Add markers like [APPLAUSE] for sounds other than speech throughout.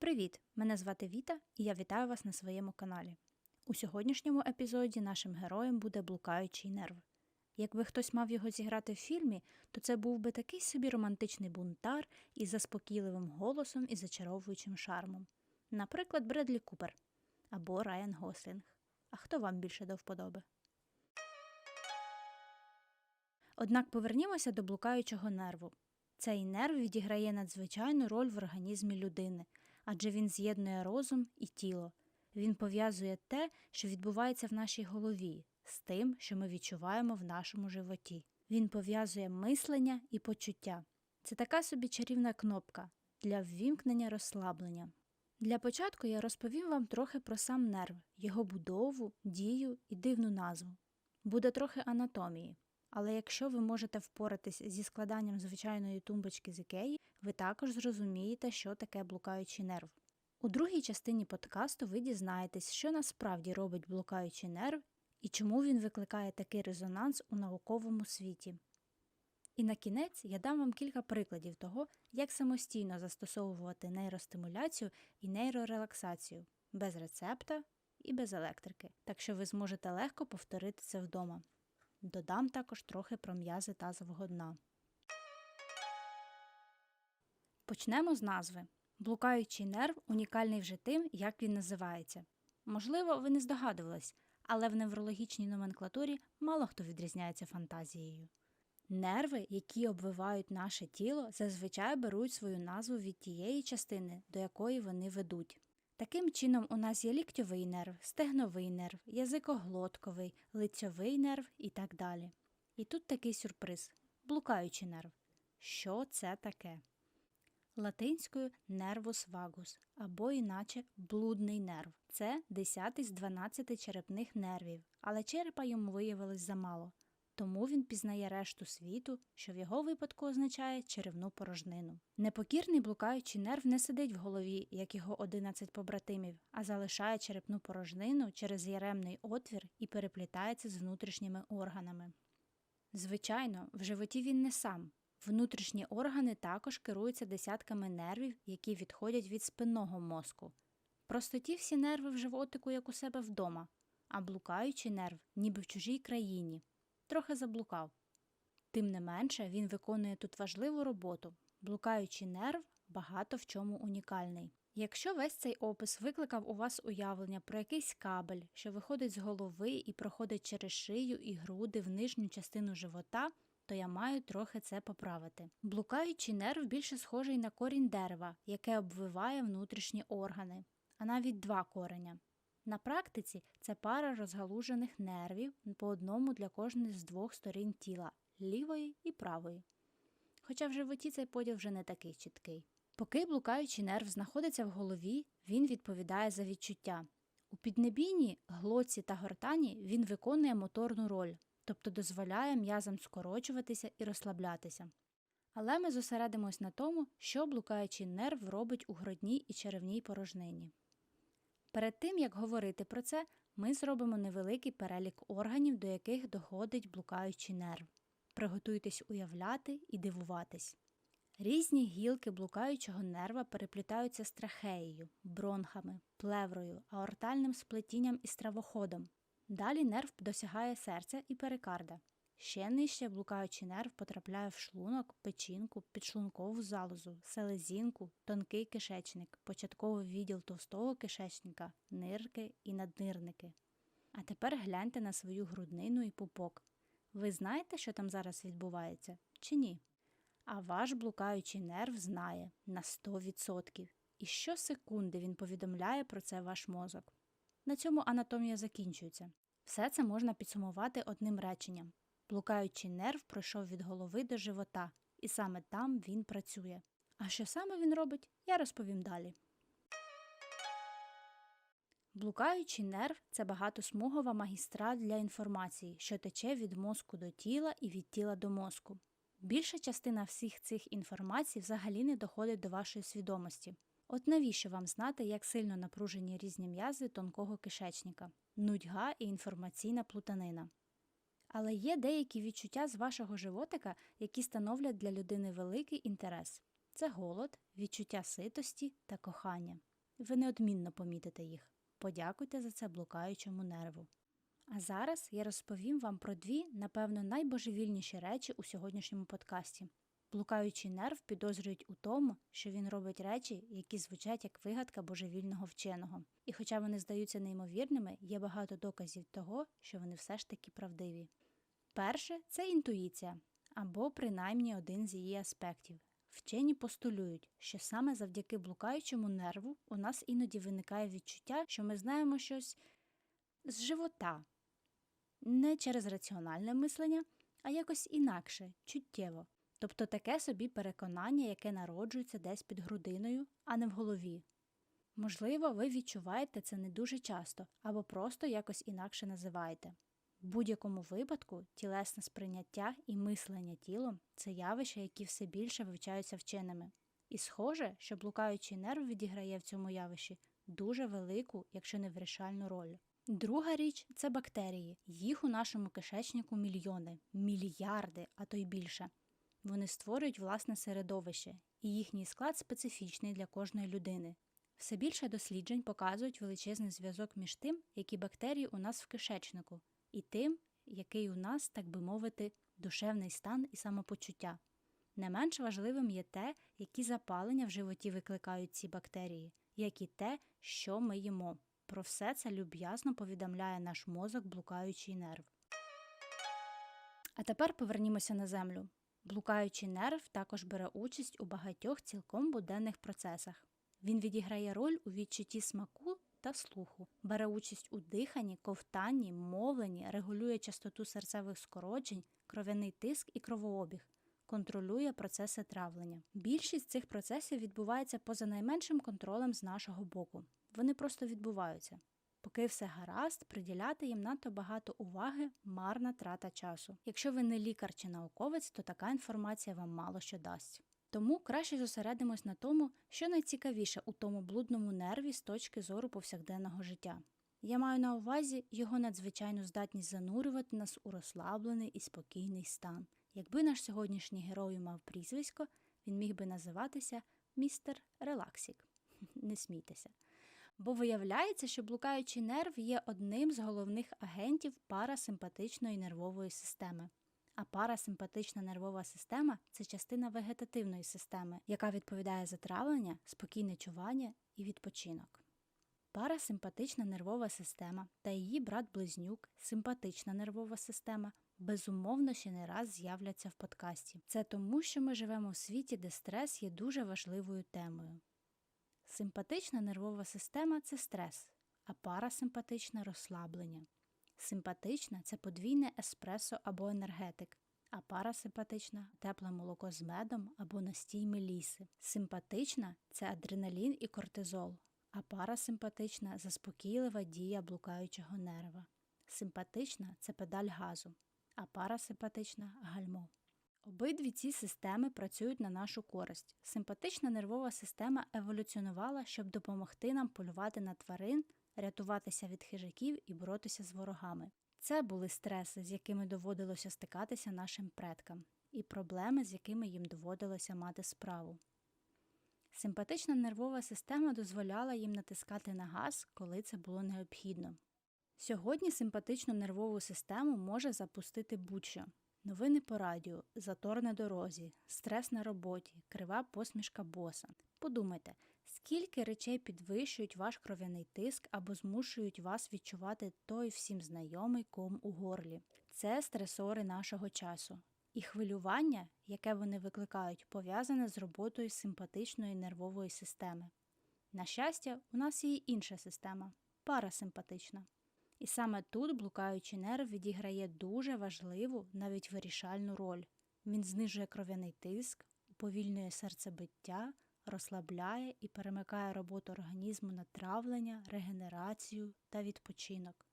Привіт! Мене звати Віта, і я вітаю вас на своєму каналі. У сьогоднішньому епізоді нашим героєм буде блукаючий нерв. Якби хтось мав його зіграти в фільмі, то це був би такий собі романтичний бунтар із заспокійливим голосом і зачаровуючим шармом. Наприклад, Бредлі Купер або Райан Гослінг. А хто вам більше до вподоби? Однак повернімося до блукаючого нерву. Цей нерв відіграє надзвичайну роль в організмі людини, адже він з'єднує розум і тіло. Він пов'язує те, що відбувається в нашій голові, з тим, що ми відчуваємо в нашому животі. Він пов'язує мислення і почуття. Це така собі чарівна кнопка для ввімкнення розслаблення. Для початку я розповім вам трохи про сам нерв, його будову, дію і дивну назву. Буде трохи анатомії. Але якщо ви можете впоратись зі складанням звичайної тумбочки з ікеї, ви також зрозумієте, що таке блукаючий нерв. У другій частині подкасту ви дізнаєтесь, що насправді робить блукаючий нерв і чому він викликає такий резонанс у науковому світі. І на кінець я дам вам кілька прикладів того, як самостійно застосовувати нейростимуляцію і нейрорелаксацію без рецепта і без електрики, так що ви зможете легко повторити це вдома. Додам також трохи про м'язи тазового дна. Почнемо з назви. Блукаючий нерв унікальний вже тим, як він називається. Можливо, ви не здогадувались, але в неврологічній номенклатурі мало хто відрізняється фантазією. Нерви, які обвивають наше тіло, зазвичай беруть свою назву від тієї частини, до якої вони ведуть. Таким чином, у нас є ліктьовий нерв, стегновий нерв, язикоглотковий, лицьовий нерв і так далі. І тут такий сюрприз блукаючий нерв. Що це таке? Латинською нервус вагус або іначе блудний нерв. Це 10 з 12 черепних нервів, але черепа йому виявилось замало. Тому він пізнає решту світу, що в його випадку означає черевну порожнину. Непокірний блукаючий нерв не сидить в голові, як його 11 побратимів, а залишає черепну порожнину через яремний отвір і переплітається з внутрішніми органами. Звичайно, в животі він не сам. Внутрішні органи також керуються десятками нервів, які відходять від спинного мозку. В простоті всі нерви в животику, як у себе вдома, а блукаючий нерв ніби в чужій країні трохи заблукав. Тим не менше, він виконує тут важливу роботу. Блукаючий нерв багато в чому унікальний. Якщо весь цей опис викликав у вас уявлення про якийсь кабель, що виходить з голови і проходить через шию і груди в нижню частину живота, то я маю трохи це поправити. Блукаючий нерв більше схожий на корінь дерева, яке обвиває внутрішні органи, а навіть два кореня. На практиці це пара розгалужених нервів по одному для кожної з двох сторін тіла лівої і правої. Хоча в животі цей поділ вже не такий чіткий. Поки блукаючий нерв знаходиться в голові, він відповідає за відчуття. У піднебінні, глоці та гортані він виконує моторну роль, тобто дозволяє м'язам скорочуватися і розслаблятися. Але ми зосередимось на тому, що блукаючий нерв робить у грудній і черевній порожнині. Перед тим, як говорити про це, ми зробимо невеликий перелік органів, до яких доходить блукаючий нерв. Приготуйтесь уявляти і дивуватись. Різні гілки блукаючого нерва переплітаються з трахеєю, бронхами, плеврою, аортальним сплетінням і стравоходом. Далі нерв досягає серця і перикарда. Ще нижче блукаючий нерв потрапляє в шлунок, печінку, підшлункову залозу, селезінку, тонкий кишечник, початковий відділ товстого кишечника, нирки і наднирники. А тепер гляньте на свою груднину і пупок. Ви знаєте, що там зараз відбувається, чи ні? А ваш блукаючий нерв знає на 100%. І щосекунди він повідомляє про це ваш мозок. На цьому анатомія закінчується. Все це можна підсумувати одним реченням. Блукаючий нерв пройшов від голови до живота, і саме там він працює. А що саме він робить, я розповім далі. Блукаючий нерв це багатосмугова магістраль для інформації, що тече від мозку до тіла і від тіла до мозку. Більша частина всіх цих інформацій взагалі не доходить до вашої свідомості. От навіщо вам знати, як сильно напружені різні м'язи тонкого кишечника, нудьга і інформаційна плутанина. Але є деякі відчуття з вашого животика, які становлять для людини великий інтерес це голод, відчуття ситості та кохання. ви неодмінно помітите їх. Подякуйте за це блукаючому нерву. А зараз я розповім вам про дві, напевно, найбожевільніші речі у сьогоднішньому подкасті. Блукаючий нерв підозрюють у тому, що він робить речі, які звучать як вигадка божевільного вченого. І хоча вони здаються неймовірними, є багато доказів того, що вони все ж таки правдиві. Перше це інтуїція, або принаймні один з її аспектів. Вчені постулюють, що саме завдяки блукаючому нерву у нас іноді виникає відчуття, що ми знаємо щось з живота, не через раціональне мислення, а якось інакше, чуттєво. Тобто таке собі переконання, яке народжується десь під грудиною, а не в голові. Можливо, ви відчуваєте це не дуже часто або просто якось інакше називаєте. В будь-якому випадку тілесне сприйняття і мислення тілом це явища, які все більше вивчаються вченими. І схоже, що блукаючий нерв відіграє в цьому явищі дуже велику, якщо не вирішальну роль. Друга річ це бактерії. Їх у нашому кишечнику мільйони, мільярди, а то й більше. Вони створюють власне середовище, і їхній склад специфічний для кожної людини. Все більше досліджень показують величезний зв'язок між тим, які бактерії у нас в кишечнику, і тим, який у нас, так би мовити, душевний стан і самопочуття. Не менш важливим є те, які запалення в животі викликають ці бактерії, як і те, що ми їмо. Про все це люб'язно повідомляє наш мозок, блукаючий нерв. А тепер повернімося на землю. Блукаючий нерв також бере участь у багатьох цілком буденних процесах. Він відіграє роль у відчутті смаку та слуху, бере участь у диханні, ковтанні, мовленні, регулює частоту серцевих скорочень, кров'яний тиск і кровообіг, контролює процеси травлення. Більшість цих процесів відбувається поза найменшим контролем з нашого боку. Вони просто відбуваються. Поки все гаразд, приділяти їм надто багато уваги марна трата часу. Якщо ви не лікар чи науковець, то така інформація вам мало що дасть. Тому краще зосередимось на тому, що найцікавіше у тому блудному нерві з точки зору повсякденного життя. Я маю на увазі його надзвичайну здатність занурювати нас у розслаблений і спокійний стан. Якби наш сьогоднішній герой мав прізвисько, він міг би називатися містер Релаксік. [LAUGHS] Не смійтеся. Бо виявляється, що блукаючий нерв є одним з головних агентів парасимпатичної нервової системи. А парасимпатична нервова система це частина вегетативної системи, яка відповідає за травлення, спокійне чування і відпочинок. Парасимпатична нервова система та її брат-близнюк, симпатична нервова система, безумовно ще не раз з'являться в подкасті. Це тому, що ми живемо в світі, де стрес є дуже важливою темою. Симпатична нервова система це стрес, а парасимпатична розслаблення. Симпатична це подвійне еспресо або енергетик, а парасимпатична тепле молоко з медом або настій меліси. Симпатична це адреналін і кортизол, а парасимпатична заспокійлива дія блукаючого нерва. Симпатична це педаль газу, а парасимпатична гальмо. Обидві ці системи працюють на нашу користь. Симпатична нервова система еволюціонувала, щоб допомогти нам полювати на тварин, рятуватися від хижаків і боротися з ворогами. Це були стреси, з якими доводилося стикатися нашим предкам, і проблеми, з якими їм доводилося мати справу. Симпатична нервова система дозволяла їм натискати на газ, коли це було необхідно. Сьогодні симпатичну нервову систему може запустити будь-що. Новини по радіо, затор на дорозі, стрес на роботі, крива посмішка боса. Подумайте, скільки речей підвищують ваш кров'яний тиск або змушують вас відчувати той всім знайомий ком у горлі. Це стресори нашого часу. І хвилювання, яке вони викликають, пов'язане з роботою симпатичної нервової системи. На щастя, у нас є інша система парасимпатична. І саме тут блукаючий нерв відіграє дуже важливу, навіть вирішальну роль. Він знижує кров'яний тиск, уповільнює серцебиття, розслабляє і перемикає роботу організму на травлення, регенерацію та відпочинок.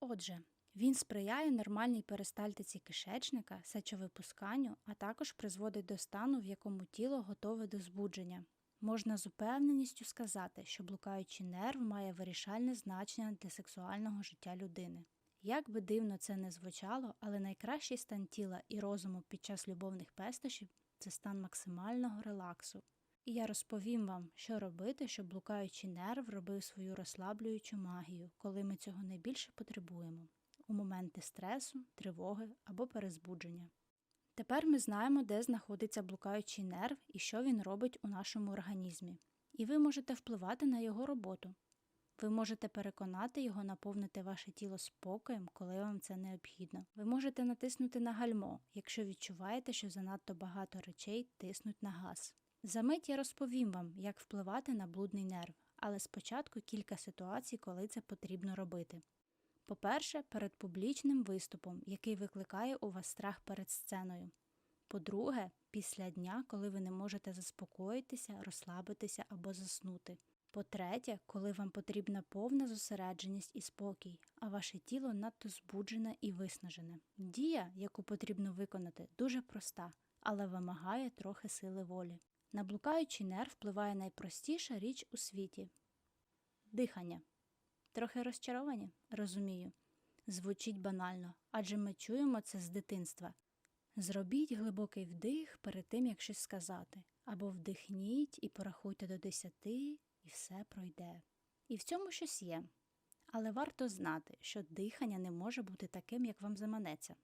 Отже, він сприяє нормальній перистальтиці кишечника, сечовипусканню, а також призводить до стану, в якому тіло готове до збудження. Можна з упевненістю сказати, що блукаючий нерв має вирішальне значення для сексуального життя людини. Як би дивно це не звучало, але найкращий стан тіла і розуму під час любовних пестощів це стан максимального релаксу. І я розповім вам, що робити, щоб блукаючий нерв робив свою розслаблюючу магію, коли ми цього найбільше потребуємо у моменти стресу, тривоги або перезбудження. Тепер ми знаємо, де знаходиться блукаючий нерв і що він робить у нашому організмі. І ви можете впливати на його роботу. Ви можете переконати його наповнити ваше тіло спокоєм, коли вам це необхідно. Ви можете натиснути на гальмо, якщо відчуваєте, що занадто багато речей тиснуть на газ. Замить я розповім вам, як впливати на блудний нерв, але спочатку кілька ситуацій, коли це потрібно робити. По-перше, перед публічним виступом, який викликає у вас страх перед сценою. По-друге, після дня, коли ви не можете заспокоїтися, розслабитися або заснути. По-третє, коли вам потрібна повна зосередженість і спокій, а ваше тіло надто збуджене і виснажене. Дія, яку потрібно виконати, дуже проста, але вимагає трохи сили волі. На блукаючий нерв впливає найпростіша річ у світі дихання. Трохи розчаровані? Розумію. Звучить банально, адже ми чуємо це з дитинства. Зробіть глибокий вдих перед тим, як щось сказати, або вдихніть і порахуйте до десяти, і все пройде. І в цьому щось є. Але варто знати, що дихання не може бути таким, як вам заманеться.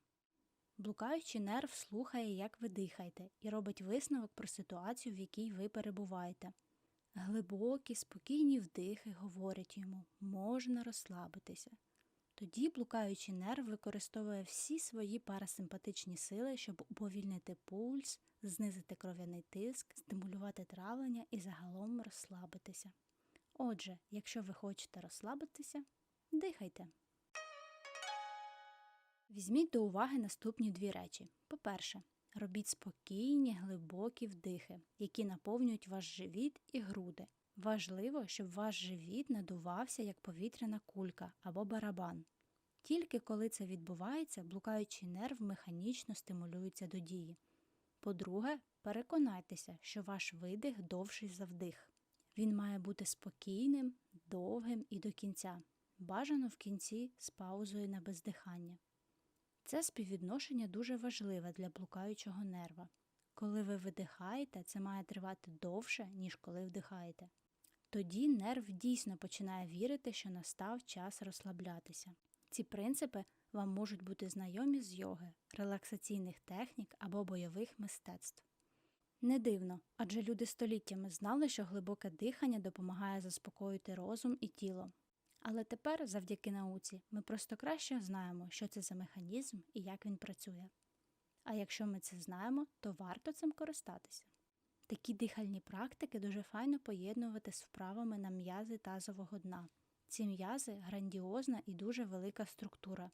Блукаючий нерв слухає, як ви дихаєте, і робить висновок про ситуацію, в якій ви перебуваєте. Глибокі, спокійні вдихи говорять йому, можна розслабитися. Тоді блукаючий нерв використовує всі свої парасимпатичні сили, щоб уповільнити пульс, знизити кров'яний тиск, стимулювати травлення і загалом розслабитися. Отже, якщо ви хочете розслабитися, дихайте. Візьміть до уваги наступні дві речі. По-перше, робіть спокійні, глибокі вдихи, які наповнюють ваш живіт і груди. Важливо, щоб ваш живіт надувався як повітряна кулька або барабан. Тільки коли це відбувається, блукаючий нерв механічно стимулюється до дії. По-друге, переконайтеся, що ваш видих довший за вдих. Він має бути спокійним, довгим і до кінця. Бажано в кінці з паузою на бездихання. Це співвідношення дуже важливе для блукаючого нерва. Коли ви видихаєте, це має тривати довше, ніж коли вдихаєте. Тоді нерв дійсно починає вірити, що настав час розслаблятися. Ці принципи вам можуть бути знайомі з йоги, релаксаційних технік або бойових мистецтв. Не дивно, адже люди століттями знали, що глибоке дихання допомагає заспокоїти розум і тіло. Але тепер, завдяки науці, ми просто краще знаємо, що це за механізм і як він працює. А якщо ми це знаємо, то варто цим користатися. Такі дихальні практики дуже файно поєднувати з вправами на м'язи тазового дна. Ці м'язи грандіозна і дуже велика структура.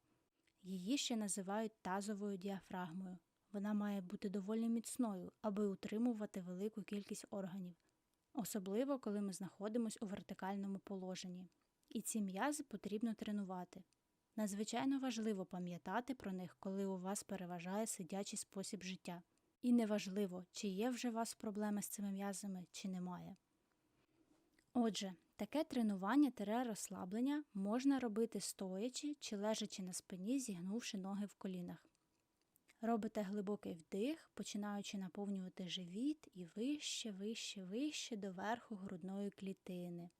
Її ще називають тазовою діафрагмою. Вона має бути доволі міцною, аби утримувати велику кількість органів, особливо коли ми знаходимося у вертикальному положенні. І ці м'язи потрібно тренувати. Надзвичайно важливо пам'ятати про них, коли у вас переважає сидячий спосіб життя. І неважливо, чи є вже у вас проблеми з цими м'язами, чи немає. Отже, таке тренування тере розслаблення можна робити стоячи чи лежачи на спині, зігнувши ноги в колінах. Робите глибокий вдих, починаючи наповнювати живіт і вище, вище, вище до верху грудної клітини.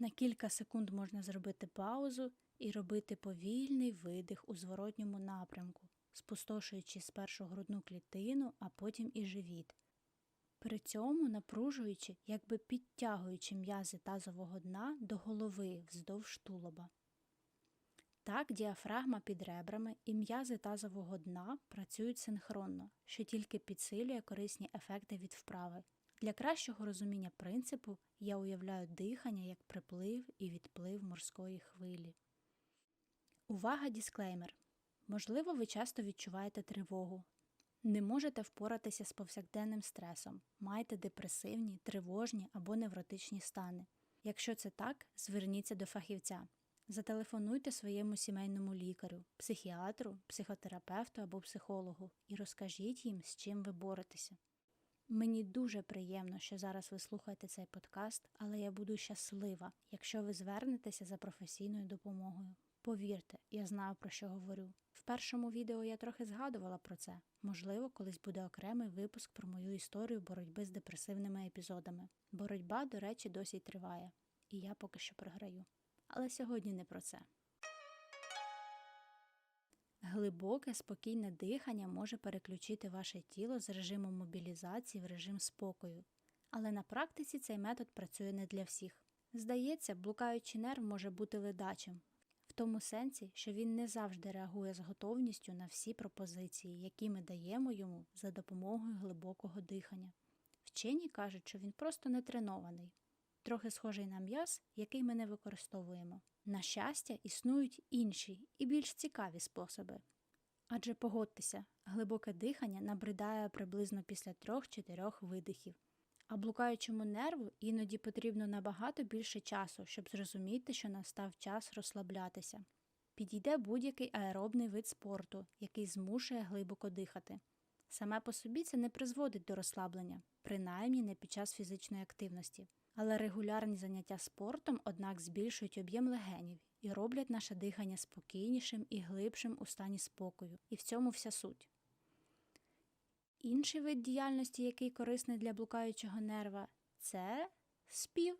На кілька секунд можна зробити паузу і робити повільний видих у зворотньому напрямку, спустошуючи спершу грудну клітину, а потім і живіт. При цьому напружуючи, якби підтягуючи м'язи тазового дна до голови вздовж тулоба. Так діафрагма під ребрами і м'язи тазового дна працюють синхронно, що тільки підсилює корисні ефекти від вправи. Для кращого розуміння принципу я уявляю дихання як приплив і відплив морської хвилі. Увага дисклеймер. Можливо, ви часто відчуваєте тривогу. Не можете впоратися з повсякденним стресом, маєте депресивні, тривожні або невротичні стани. Якщо це так, зверніться до фахівця. Зателефонуйте своєму сімейному лікарю, психіатру, психотерапевту або психологу і розкажіть їм, з чим ви боретеся. Мені дуже приємно, що зараз ви слухаєте цей подкаст, але я буду щаслива, якщо ви звернетеся за професійною допомогою. Повірте, я знаю про що говорю. В першому відео я трохи згадувала про це. Можливо, колись буде окремий випуск про мою історію боротьби з депресивними епізодами. Боротьба, до речі, досі триває, і я поки що програю. Але сьогодні не про це. Глибоке, спокійне дихання може переключити ваше тіло з режиму мобілізації в режим спокою. Але на практиці цей метод працює не для всіх. Здається, блукаючий нерв може бути ледачим, в тому сенсі, що він не завжди реагує з готовністю на всі пропозиції, які ми даємо йому за допомогою глибокого дихання. Вчені кажуть, що він просто не тренований, трохи схожий на м'яз, який ми не використовуємо. На щастя, існують інші і більш цікаві способи. Адже погодьтеся, глибоке дихання набридає приблизно після 3-4 видихів. А блукаючому нерву іноді потрібно набагато більше часу, щоб зрозуміти, що настав час розслаблятися. Підійде будь-який аеробний вид спорту, який змушує глибоко дихати. Саме по собі це не призводить до розслаблення, принаймні не під час фізичної активності. Але регулярні заняття спортом, однак, збільшують об'єм легенів і роблять наше дихання спокійнішим і глибшим у стані спокою. І в цьому вся суть. Інший вид діяльності, який корисний для блукаючого нерва, це спів.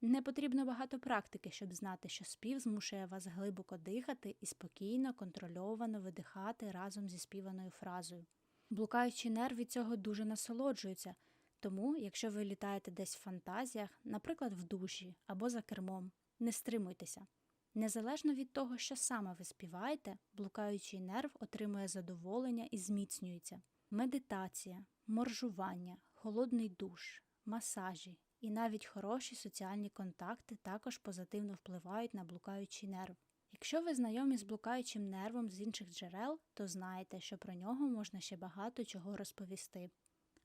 Не потрібно багато практики, щоб знати, що спів змушує вас глибоко дихати і спокійно, контрольовано видихати разом зі співаною фразою. Блукаючий нерв від цього дуже насолоджується, тому, якщо ви літаєте десь в фантазіях, наприклад, в душі або за кермом, не стримуйтеся. Незалежно від того, що саме ви співаєте, блукаючий нерв отримує задоволення і зміцнюється. Медитація, моржування, холодний душ, масажі і навіть хороші соціальні контакти також позитивно впливають на блукаючий нерв. Якщо ви знайомі з блукаючим нервом з інших джерел, то знаєте, що про нього можна ще багато чого розповісти.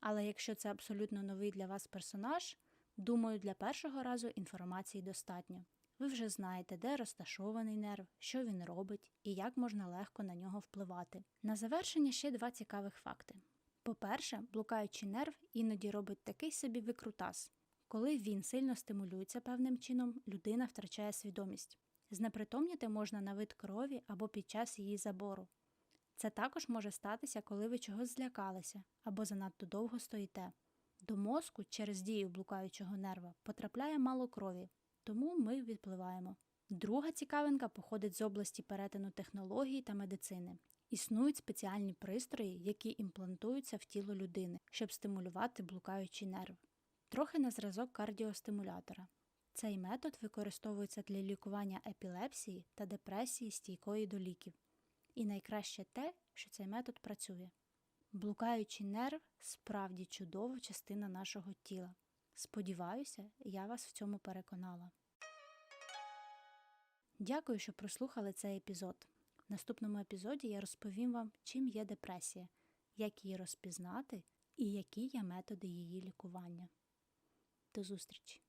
Але якщо це абсолютно новий для вас персонаж, думаю, для першого разу інформації достатньо. Ви вже знаєте, де розташований нерв, що він робить і як можна легко на нього впливати. На завершення ще два цікавих факти. По-перше, блукаючий нерв іноді робить такий собі викрутас. Коли він сильно стимулюється певним чином, людина втрачає свідомість. Знепритомніти можна на вид крові або під час її забору. Це також може статися, коли ви чогось злякалися або занадто довго стоїте. До мозку через дію блукаючого нерва потрапляє мало крові, тому ми відпливаємо. Друга цікавинка походить з області перетину технологій та медицини. Існують спеціальні пристрої, які імплантуються в тіло людини, щоб стимулювати блукаючий нерв. Трохи на зразок кардіостимулятора. Цей метод використовується для лікування епілепсії та депресії стійкої до ліків. І найкраще те, що цей метод працює. Блукаючий нерв справді чудова частина нашого тіла. Сподіваюся, я вас в цьому переконала. Дякую, що прослухали цей епізод. В наступному епізоді я розповім вам, чим є депресія, як її розпізнати і які є методи її лікування. До зустрічі!